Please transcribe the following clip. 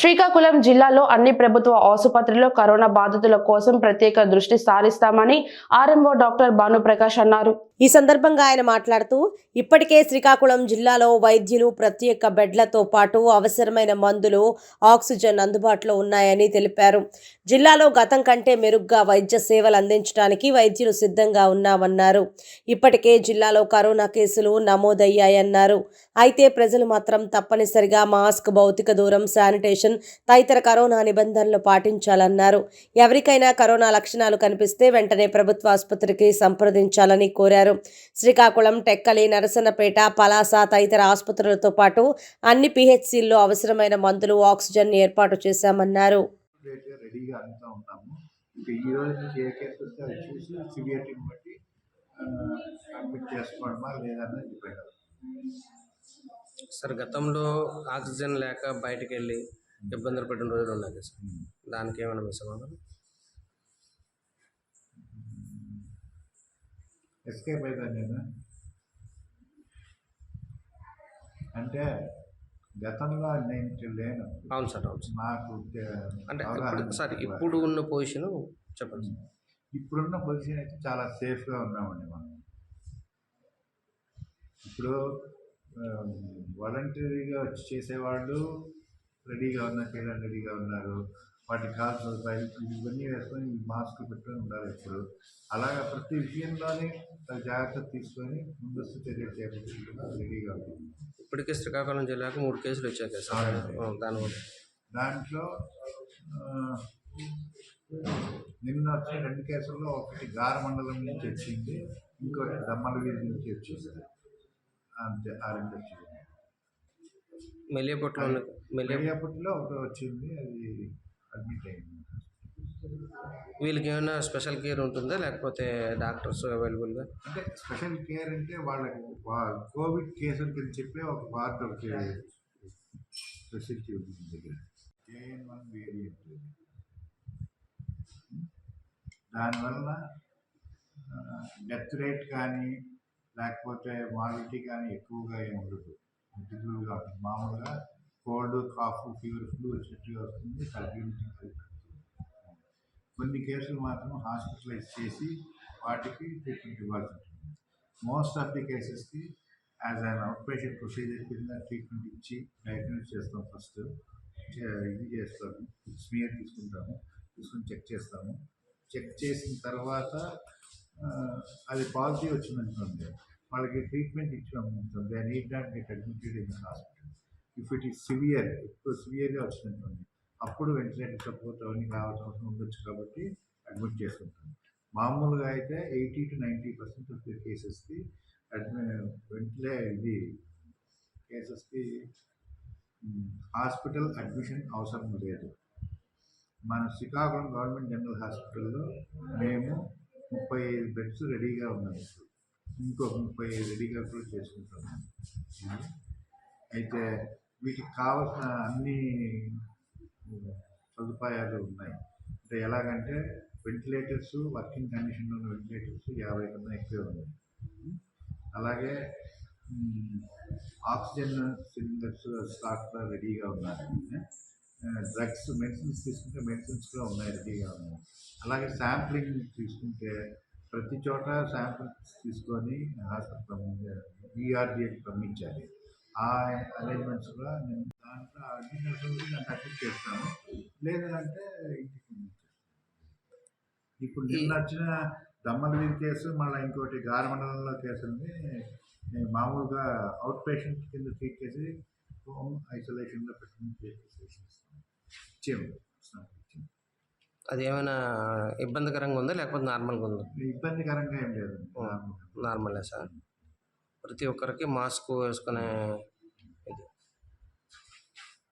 శ్రీకాకుళం జిల్లాలో అన్ని ప్రభుత్వ ఆసుపత్రుల్లో కరోనా బాధితుల కోసం ప్రత్యేక దృష్టి సారిస్తామని ఆర్ఎంఓ డాక్టర్ భానుప్రకాష్ అన్నారు. ఈ సందర్భంగా ఆయన మాట్లాడుతూ ఇప్పటికే శ్రీకాకుళం జిల్లాలో వైద్యులు ప్రత్యేక బెడ్లతో పాటు అవసరమైన మందులు ఆక్సిజన్ అందుబాటులో ఉన్నాయని తెలిపారు. జిల్లాలో గతం కంటే మెరుగ్గా వైద్య సేవలు అందించడానికి వైద్యులు సిద్ధంగా ఉన్నామన్నారు. ఇప్పటికే జిల్లాలో కరోనా కేసులు నమోదయ్యాయన్నారు. అయితే ప్రజలు మాత్రం తప్పనిసరిగా మాస్క్ భౌతిక దూరం శానిటేషన్ తదితర కరోనా నిబంధనలు పాటించాలన్నారు. ఎవరికైనా కరోనా లక్షణాలు కనిపిస్తే వెంటనే ప్రభుత్వ ఆసుపత్రికి సంప్రదించాలని కోరారు. శ్రీకాకుళం టెక్కలి నరసన్నపేట పలాస తదితర ఆసుపత్రులతో పాటు అన్ని పిహెచ్సిల్లో అవసరమైన మందులు ఆక్సిజన్ ఏర్పాటు చేశామన్నారు. సార్ గతంలో ఆక్సిజన్ లేక బయటికి వెళ్ళి ఇబ్బందులు పడిన రోజులు ఉన్నాయి సార్. దానికి ఏమైనా మీ సమాధానం ఎస్కేప్ అయిపోయాను నేను అంటే గతంలో నేను లేను. అవును సార్ అవును నాకు అంటే సార్. ఇప్పుడు ఉన్న పొజిషన్ చెప్పండి ఇప్పుడున్న పొజిషన్ అయితే చాలా సేఫ్గా ఉన్నామండి మనం. ఇప్పుడు వాలంటరీగా వచ్చి చేసేవాళ్ళు రెడీగా ఉన్నారు చేయడానికి రెడీగా ఉన్నారు. కావాల్సిన సదుపాయాలు ఇవన్నీ వేసుకొని మాస్క్ పెట్టుకొని ఉండాలి ఇప్పుడు అలాగా ప్రతి విషయంలోనే జాగ్రత్త తీసుకొని ముందస్తు చర్యలు చేపట్టుకుంటున్నా రెడీగా ఉంటుంది ఇప్పటికే శ్రీకాకుళం జిల్లాకు మూడు కేసులు వచ్చాయి కదా సార్? దానివల్ల. దాంట్లో నిన్న వచ్చిన రెండు కేసుల్లో ఒకటి గార మండలం నుంచి వచ్చింది ఇంకోటి దమ్మలగిరి నుంచి వచ్చింది. అంతే ఆ రెండు వచ్చింది మెలియపట్లో మెలియ మెడియాపట్లో ఒకటి వచ్చింది అది అడ్మిట్ అయింది వీళ్ళకి ఏమైనా స్పెషల్ కేర్ ఉంటుందా? లేకపోతే డాక్టర్స్ అవైలబుల్గా అంటే స్పెషల్ కేర్ అంటే వాళ్ళకి కోవిడ్ కేసులు కింద చెప్పే ఒక వార్డు ఒకటి ఫెసిలిటీ మన దగ్గర. కేఎన్ వన్ వేరియంట్ దానివల్ల డెత్ రేట్ కానీ లేకపోతే మార్లిటీ కానీ ఎక్కువగా ఏమి ఉండదు. ఉంటుంది. మామూలుగా కోల్డ్ కాఫ్ ఫీవర్ ఫ్లూ వచ్చినట్టుగా వస్తుంది. తగ్గించి కొన్ని కేసులు మాత్రం హాస్పిటలైజ్ చేసి వాటికి ట్రీట్మెంట్ ఇవ్వాల్సి ఉంటుంది. Most of the కేసెస్కి as an out patient procedure కింద ట్రీట్మెంట్ ఇచ్చి డయాగ్నోస్ చేస్తాం ఫస్ట్ ఇది చేస్తాము. స్మియర్ తీసుకుంటాము. తీసుకుని చెక్ చేస్తాము. చెక్ చేసిన తర్వాత అది పాజిటివ్ వచ్చిందనుకోండి వాళ్ళకి ట్రీట్మెంట్ ఇచ్చి they need not get admitted in hospital if it is severe ఎక్కువ సివియర్గా వచ్చినటువంటి అప్పుడు వెంటిలేటర్ సపోర్ట్ అవన్నీ కావాల్సిన అవసరం ఉండొచ్చు కాబట్టి అడ్మిట్ చేసుకుంటాం మామూలుగా అయితే eighty to ninety percent of the కేసెస్కి అడ్మి వెంటిలే ఇది కేసెస్కి హాస్పిటల్ అడ్మిషన్ అవసరం లేదు. మన శ్రీకాకుళం గవర్నమెంట్ జనరల్ హాస్పిటల్లో మేము ముప్పై ఐదు బెడ్స్ రెడీగా ఉన్నాయి ఇంకొక ముప్పై ఐదు రెడీగా కూడా చేసుకుంటాము అయితే వీటికి కావాల్సిన అన్ని సదుపాయాలు ఉన్నాయి. అంటే ఎలాగంటే వెంటిలేటర్స్ వర్కింగ్ కండిషన్లో ఉన్న వెంటిలేటర్స్ యాభై కన్నా ఎక్కువే ఉన్నాయి. అలాగే ఆక్సిజన్ సిలిండర్స్ స్టాక్లో రెడీగా ఉన్నాయి డ్రగ్స్ మెడిసిన్స్ తీసుకుంటే మెడిసిన్స్ కూడా ఉన్నాయి రెడీగా ఉన్నాయి. అలాగే శాంప్లింగ్ తీసుకుంటే ప్రతి చోట శాంపిల్స్ తీసుకొని హాస్పిటల్ ఈఆర్డీఏకి పంపించాలి. ఆ అరేంజ్మెంట్స్ కూడా నేను దాంట్లో అడ్మిషన్ నేను అడ్మిట్ చేస్తాను. లేదంటే ఇంటికి ఇప్పుడు నిన్న వచ్చిన దమ్మలవీరి కేసు మళ్ళీ ఇంకోటి గారమండలంలో కేసు ఉంది. మామూలుగా అవుట్ పేషెంట్ కింద ట్రీట్ చేసి హోమ్ ఐసోలేషన్లో ఇచ్చాము ఇచ్చాము. అది ఏమైనా ఇబ్బందికరంగా ఉందా? లేకపోతే నార్మల్గా ఉందా? ఇబ్బందికరంగా ఏం లేదు. నార్మలే సార్. ప్రతి ఒక్కరికి మాస్క్ వేసుకునే